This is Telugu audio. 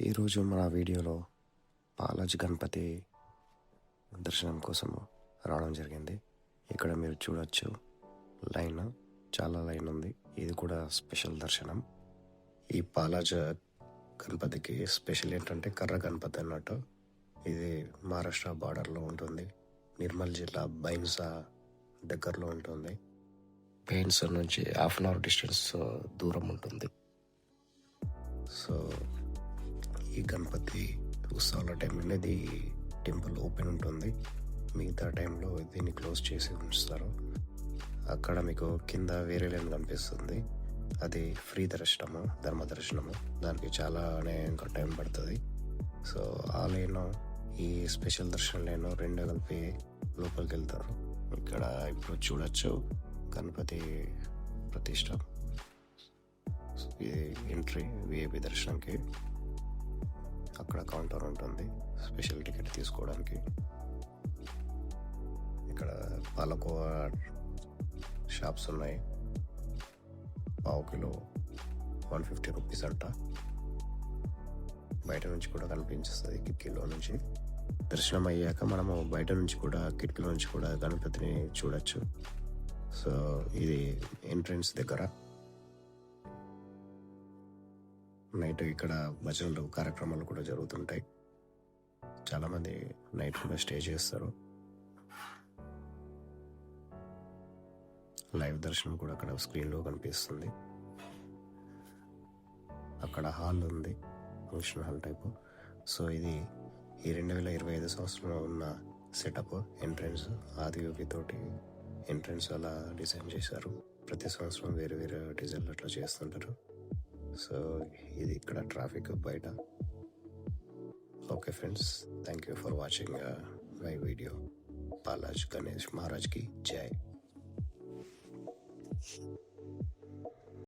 ఈరోజు మన వీడియోలో బాలాజీ గణపతి దర్శనం కోసం రావడం జరిగింది. ఇక్కడ మీరు చూడొచ్చు లైన్. చాలా లైన్ ఉంది. ఇది కూడా స్పెషల్ దర్శనం. ఈ బాలాజీ గణపతికి స్పెషల్ ఏంటంటే కర్ర గణపతి అన్నట్టు. ఇది మహారాష్ట్ర బార్డర్లో ఉంటుంది. నిర్మల్ జిల్లా బైన్సా దగ్గరలో ఉంటుంది. బైన్సా నుంచి హాఫ్ అన్ అవర్ డిస్టెన్స్ దూరం ఉంటుంది. సో ఈ గణపతి ఉత్సవాల టైం ఇది టెంపుల్ ఓపెన్ ఉంటుంది. మిగతా టైంలో దీన్ని క్లోజ్ చేసి ఉంచుతారు. అక్కడ మీకు కింద వేరే లైన్ కనిపిస్తుంది. అది ఫ్రీ దర్శనము ధర్మ దర్శనము. దానికి చాలానే ఇంకా టైం పడుతుంది. సో ఆ లైన్ ఈ స్పెషల్ దర్శనం లైన్ రెండు కలిపి లోపలికి వెళ్తారు. ఇక్కడ ఇప్పుడు చూడొచ్చు గణపతి ప్రతిష్ట. ఇది ఎంట్రీ విఐపి దర్శనంకి. అక్కడ కౌంటర్ ఉంటుంది. స్పెషల్ టికెట్ తీసుకోవడానికి. ఇక్కడ పాలకోవ షాప్స్ ఉన్నాయి. పావు కిలో వన్ ఫిఫ్టీ రూపీస్ అంట. బయట నుంచి కూడా కనిపించేస్తుంది కిటికీలో నుంచి. దర్శనం అయ్యాక మనము బయట నుంచి కూడా కిటికీలో నుంచి కూడా గణపతిని చూడొచ్చు. సో ఇది ఎంట్రన్స్ దగ్గర. నైట్ ఇక్కడ భజనలు కార్యక్రమాలు కూడా జరుగుతుంటాయి. చాలామంది నైట్ కూడా స్టే చేస్తారు. లైవ్ దర్శనం కూడా అక్కడ స్క్రీన్లో కనిపిస్తుంది. అక్కడ హాల్ ఉంది ఫంక్షన్ హాల్ టైపు. సో ఇది ఈ రెండు వేల ఇరవై ఐదు సంవత్సరంలో ఉన్న సెటప్ ఎంట్రన్స్ ఆదియోగి తోటి ఎంట్రన్స్ అలా డిజైన్ చేశారు. ప్రతి సంవత్సరం వేరు వేరే డిజైన్లు అట్లా చేస్తుంటారు. సో ఇది ఇక్కడ ట్రాఫిక్ బయట. Okay friends thank you for watching my video Balaji Ganesh మహారాజ్కి జై.